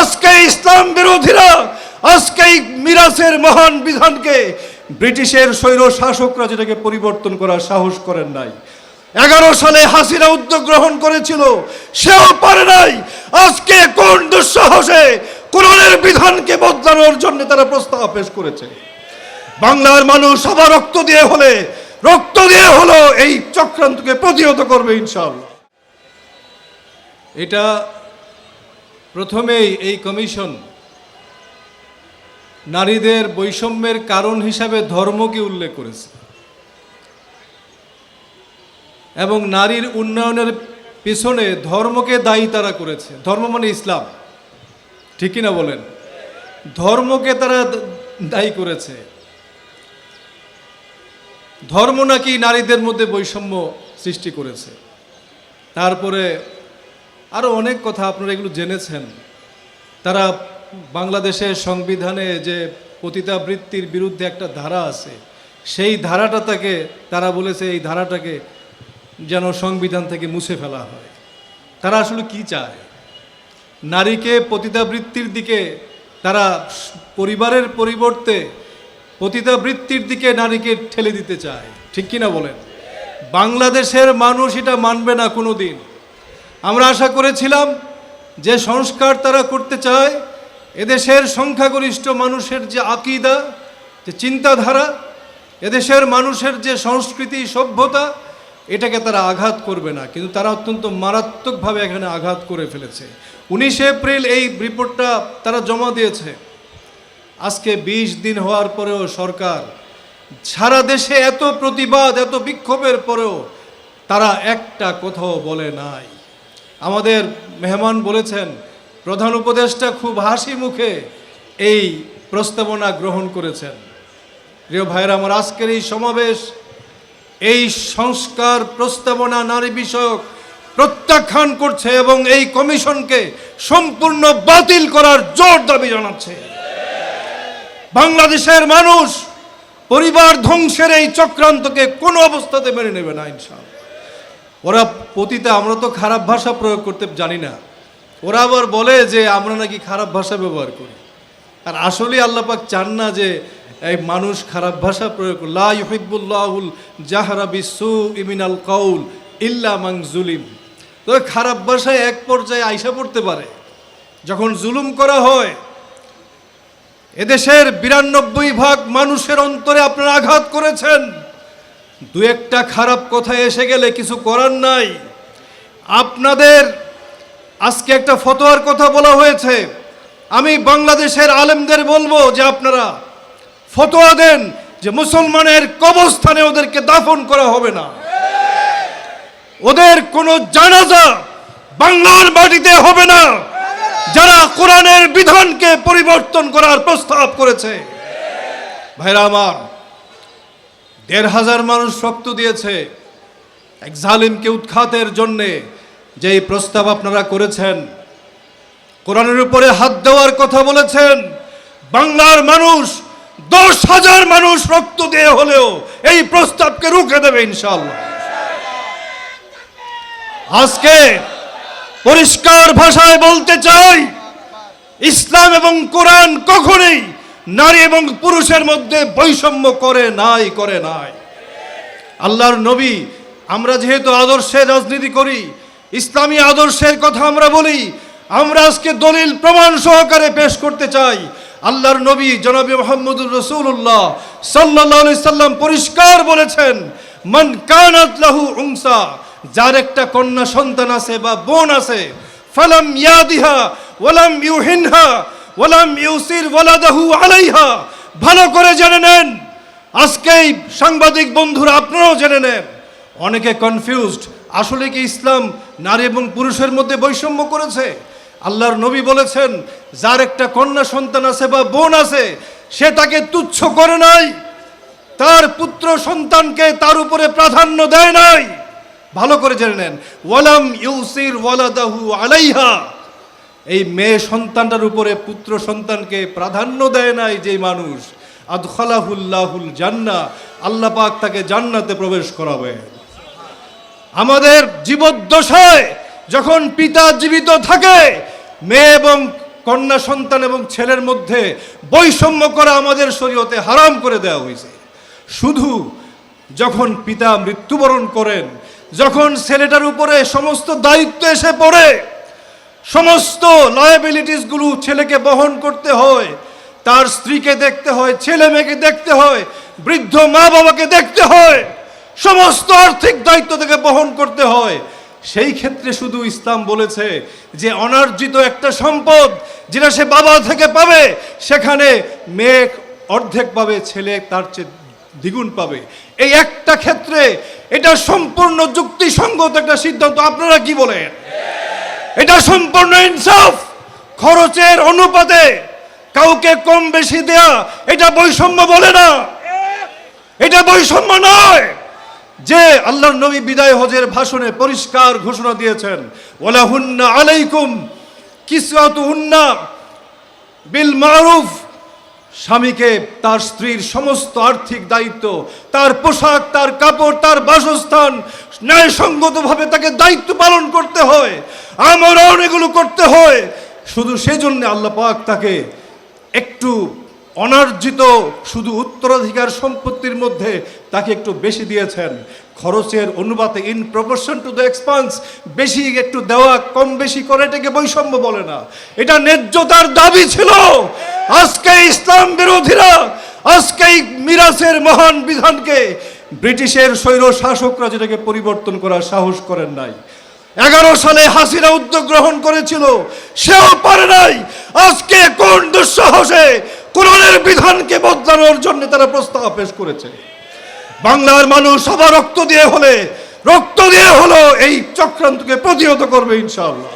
আজকে ইসলাম বিরোধীরা, আজকে এই মিরাসের মহান বিধানকে ব্রিটিশের স্বৈর শাসকরা যেটাকে পরিবর্তন করার সাহস করেন নাই। এগারো সালে হাসিনা উদ্যোগ গ্রহণ করেছিল, সেও পারে নাই। আজকে কোন দুঃসাহসে কোরআনের বিধানকে বদলানোর জন্য তারা প্রস্তাব পেশ করেছে। বাংলার মানুষ আবার রক্ত দিয়ে হলে, রক্ত দিয়ে হলো এই চক্রান্তকে প্রতিহত করবে ইনশাআল্লাহ। এটা প্রথমেই এই কমিশন নারীদের বৈষম্যের কারণ হিসাবে ধর্মকে উল্লেখ করেছে। এবং নারীর উন্নয়নের পিছনে ধর্মকে দায়ী তারা করেছে। ধর্ম মানে ইসলাম। ঠিক না বলেন? ধর্মকে তারা দায়ী করেছে। ধর্ম নাকি নারীদের মধ্যে বৈষম্য সৃষ্টি করেছে। তারপরে আরও অনেক কথা আপনারা এগুলো জেনেছেন। তারা বাংলাদেশের সংবিধানে যে পতিতাবৃত্তির বিরুদ্ধে একটা ধারা আছে, সেই ধারাটা তাকে, তারা বলেছে এই ধারাটাকে যেন সংবিধান থেকে মুছে ফেলা হয়। তারা আসলে কি চায়? নারীকে পতিতাবৃত্তির দিকে, তারা পরিবারের পরিবর্তে পতিতাবৃত্তির দিকে নারীকে ঠেলে দিতে চায়। ঠিক কিনা বলেন? বাংলাদেশের মানুষ এটা মানবে না কোনো দিন আমরা আশা করেছিলাম যে সংস্কার তারা করতে চায়, এদেশের সংখ্যাগরিষ্ঠ মানুষের যে আকিদা, যে চিন্তাধারা, এদেশের মানুষের যে সংস্কৃতি সভ্যতা, এটাকে তারা আঘাত করবে না। কিন্তু তারা অত্যন্ত মারাত্মকভাবে এখানে আঘাত করে ফেলেছে। উনিশে এপ্রিল এই রিপোর্টটা তারা জমা দিয়েছে। আজকে ২০ দিন হওয়ার পরেও সরকার সারা দেশে এত প্রতিবাদ, এত বিক্ষোভের পরেও তারা একটা কোথাও বলে নাই। আমাদের মেহমান বলেছেন, প্রধান উপদেষ্টা খুব হাসি মুখে এই প্রস্তাবনা গ্রহণ করেছেন। প্রিয় ভাইরা আমার আজকের এই সমাবেশ, এই সংস্কার প্রস্তাবনা নারী বিষয়ক প্রত্যাখ্যান করছে এবং এই কমিশনকে সম্পূর্ণ বাতিল করার জোর দাবি জানাচ্ছে। বাংলাদেশের মানুষ পরিবার ধ্বংসের এই চক্রান্তকে কোনো অবস্থাতে মেনে নেবে না, ইনশাআল্লাহ। ওরা পতিতে, আমরা তো খারাপ ভাষা প্রয়োগ করতে জানি না। ওরা আবার বলে যে, আমরা নাকি খারাপ ভাষা ব্যবহার করি। আর আসলে আল্লাপাক চান না যে, এই মানুষ খারাপ ভাষা প্রয়োগ লা ইহিব্বুল্লাহুল জাহরা বিসু ইমিনাল কাউল ইল্লা মাং জুলিম। তবে খারাপ ভাষায় এক পর্যায়ে আইসা পড়তে পারে। যখন জুলুম করা হয়, এদেশের বিরানব্বই ভাগ মানুষের অন্তরে আপনারা আঘাত করেছেন। দু একটা খারাপ কথা এসে গেলে কিছু করার নাই। আপনাদের আজকে একটা ফতোয়ার কথা বলা হয়েছে। আমি বাংলাদেশের আলেমদের বলব যে আপনারা ফতোয়া দেন যে মুসলমানের কবস্থানে ওদেরকে দাফন করা হবে না। ওদের কোনো জানাজা বাংলার মাটিতে হবে না। যারা কোরআনের বিধানকে পরিবর্তন করার প্রস্তাব করেছে। ভাইরা আমার দেড় হাজার মানুষ রক্ত দিয়েছে। এক জালিমকে উৎখাতের জন্যে যে প্রস্তাব আপনারা করেছেন, কোরআনের উপরে হাত দেওয়ার কথা বলেছেন, বাংলার মানুষ, দশ হাজার মানুষ রক্ত দিয়ে হলেও এই প্রস্তাবকে রুখে দেবে ইনশাল্লাহ আজকে পরিষ্কার ভাষায় বলতে চাই, ইসলাম এবং কোরআন কখনোই নারী এবং পুরুষের মধ্যে বৈষম্য করে নাই করে নাই। আল্লাহর নবী, আমরা যেহেতু আদর্শের রাজনীতি করি, ইসলামী আদর্শের কথা আমরা বলি, আমরা আজকে দলিল প্রমাণ সহকারে পেশ করতে চাই। আল্লাহর নবী জনাবি মোহাম্মদুর রসুল্লাহ সাল্লাহ সাল্লাম পরিষ্কার বলেছেন, মন কানাত লাহু উংসা যার একটা কন্যা সন্তান আছে বা বোন আছে, ফালাম ইয়াদিহা ওয়ালাম ইউহিনহা ওয়ালাম ইউসির ওয়ালাদাহু আলাইহা। ভালো করে জেনে নেন। আজকেই সাংবাদিক বন্ধুরা, আপনারাও জেনে নেন। অনেকে কনফিউজড আসলে কি ইসলাম নারী এবং পুরুষের মধ্যে বৈষম্য করেছে? আল্লাহর নবী বলেছেন, যার একটা কন্যা সন্তান আছে বা বোন আছে, সে তাকে তুচ্ছ করে নাই। তার পুত্র সন্তানকে তার উপরে প্রাধান্য দেয় নাই। ভালো করে জেনে নেন। ওয়ালাম ইউসির ওয়ালাদাহু আলাইহা। এই মেয়ে সন্তানটার উপরে পুত্র সন্তানকে প্রাধান্য দেয় নাই যে মানুষ। আদখালাহুল্লাহুল জান্না আল্লাহ পাক তাকে জান্নাতে প্রবেশ করাবে। আমাদের জীবদ্দশায় যখন পিতা জীবিত থাকে, মেয়ে এবং কন্যা সন্তান এবং ছেলের মধ্যে বৈষম্য করা আমাদের শরীয়তে হারাম করে দেওয়া হয়েছে। শুধু যখন পিতা মৃত্যুবরণ করেন, যখন ছেলেটার উপরে সমস্ত দায়িত্ব এসে পড়ে সমস্ত লায়াবিলিটিসগুলো ছেলেকে বহন করতে হয়। তার স্ত্রীকে দেখতে হয়, ছেলে মেয়েকে দেখতে হয়, বৃদ্ধ মা বাবাকে দেখতে হয়। সমস্ত আর্থিক দায়িত্ব থেকে বহন করতে হয়। সেই ক্ষেত্রে শুধু ইসলাম বলেছে যে, অনার্জিত একটা সম্পদ যেটা সে বাবা থেকে পাবে, সেখানে মেয়ে অর্ধেক পাবে, ছেলে তার চেয়ে দ্বিগুণ পাবে। এই একটা ক্ষেত্রে এটা সম্পূর্ণ যুক্তিসঙ্গত একটা সিদ্ধান্ত। আপনারা কি বলেন? এটা সম্পূর্ণ ইনসাফ। খরচের অনুপাতে কাউকে কম বেশি দেয়া, এটা বৈষম্য বলে না। এটা বৈষম্য নয়। যে আল্লাহ নবী বিদায় হজের ভাষণে পরিষ্কার ঘোষণা দিয়েছেন ওলা হুন্না আলাইকুম কিসাতু হুন্না বিল মারুফ স্বামীকে তার স্ত্রীর সমস্ত আর্থিক দায়িত্ব, তার পোশাক, তার কাপড়, তার বাসস্থান ন্যায়সঙ্গতভাবে তাকে দায়িত্ব পালন করতে হয়। আমরাও এগুলো করতে হয়। শুধু সেজন্য আল্লাহ পাক তাকে একটু অনার্জিত, শুধু উত্তরাধিকার সম্পত্তির মধ্যে তাকে একটু বেশি দিয়েছেন। খরচের অনুপাতে in proportion to the expense বেশি একটু দেওয়া, কম বেশি করে এটাকে বৈষম্য বলে না। এটা ন্যায্যতার দাবি ছিল। আজকে ইসলাম বিরোধীরা, আজকে মিরাসের মহান বিধানকে ব্রিটিশের স্বৈর শাসকরা যেটাকে পরিবর্তন করার সাহস করেন নাই। এগারো সালে হাসিনা উদ্যোগ গ্রহণ করেছিল, সেও পারে নাই। আজকে কোন দুঃসাহসে কোরআনের বিধানকে বদলানোর জন্য তারা প্রস্তাব পেশ করেছে। বাংলার মানুষ সবার রক্ত দিয়ে হলে, রক্ত দিয়ে হলো এই চক্রান্তকে প্রতিহত করবে ইনশাআল্লাহ।